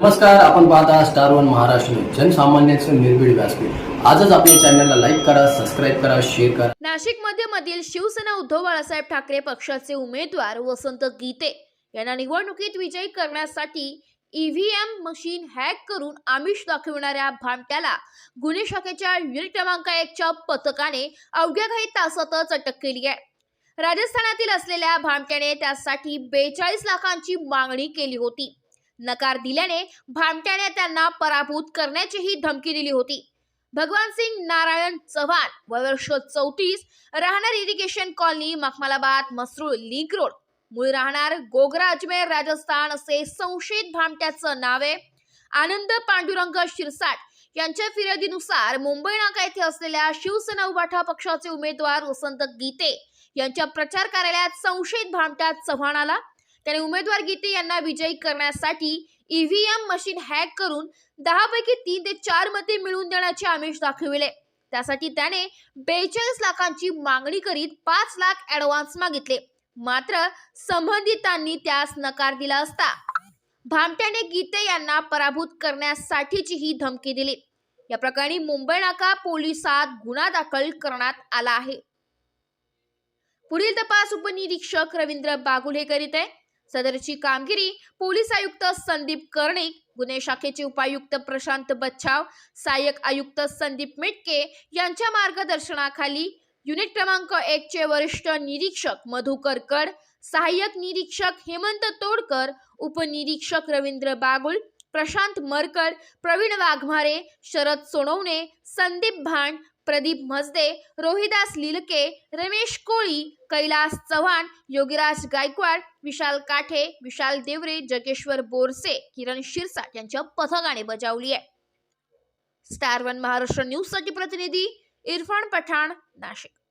नमस्कार आपण पाहता स्टार वन महाराष्ट्र जनसामान्यांचं निर्भीड व्यासपीठ. आजच आपल्या चॅनलला लाईक करा सबस्क्राईब करा शेअर करा. नाशिकमध्ये मधील शिवसेना उद्धव बाळासाहेब ठाकरे पक्षाचे उमेदवार वसंत गीते यांना निवडणुकीत विजयी करण्यासाठी ईव्हीएम मशीन हॅक करून आमिष दाखविणाऱ्या भामट्याला गुन्हे शाखेच्या युनिट क्रमांक एकच्या पथकाने अवघ्या काही तासातच अटक केली आहे. राजस्थानातील असलेल्या भामट्याने त्यासाठी बेचाळीस लाखांची मागणी केली होती. नकार दिल्याने भामट्याने त्यांना पराभूत करण्याचीही धमकी दिली होती. भगवान सिंग नारायण चव्हाण वर्ष चौतीस राहणार irrigation colony Makhmalabad Masrul link road मूळ राहणार गोगरा अजमेर राजस्थान असे संशयित भामट्याचं नाव आहे. आनंद पांडुरंग शिरसाट यांच्या फिर्यादीनुसार मुंबई नाका येथे असलेल्या शिवसेना उभाठा पक्षाचे उमेदवार वसंत गीते यांच्या प्रचार कार्यालयात संशयित भामट्या चव्हाणाला त्याने उमेदवार गीते यांना विजयी करण्यासाठी ईव्हीएम मशीन हॅक करून दहा पैकी तीन ते चार मते मिळवून देण्याचे आमिष दाखविले. त्यासाठी त्याने बेचाळीस लाखांची मागणी करीत पाच लाख ऍडव्हान्स मागितले. मात्र संबंधितांनी त्यास नकार दिला असता. भामट्याने गीते यांना पराभूत करण्यासाठीची ही धमकी दिली. या प्रकरणी मुंबई नाका पोलिसात गुन्हा दाखल करण्यात आला आहे. पुढील तपास उपनिरीक्षक रवींद्र बागुल करीत आहे. सदरची कामगिरी पोलीस आयुक्त संदीप कर्णिक गुन्हे शाखेचे उपायुक्त प्रशांत बच्छाव सहाय्यक आयुक्त संदीप मेटके यांच्या मार्गदर्शनाखाली युनिट क्रमांक एक चे वरिष्ठ निरीक्षक मधुकर कड सहाय्यक निरीक्षक हेमंत तोडकर उपनिरीक्षक रवींद्र बागुल प्रशांत मरकड प्रवीण वाघमारे शरद सोनवणे संदीप भांड प्रदीप मजदे रोहिदास लिलके रमेश कोळी कैलास चव्हाण योगीराज गायकवाड विशाल काठे विशाल देवरे जगेश्वर बोरसे किरण शिरसाट यांच्या पथकाने बजावली आहे. स्टार वन महाराष्ट्र न्यूजसाठी प्रतिनिधी इरफान पठाण नाशिक.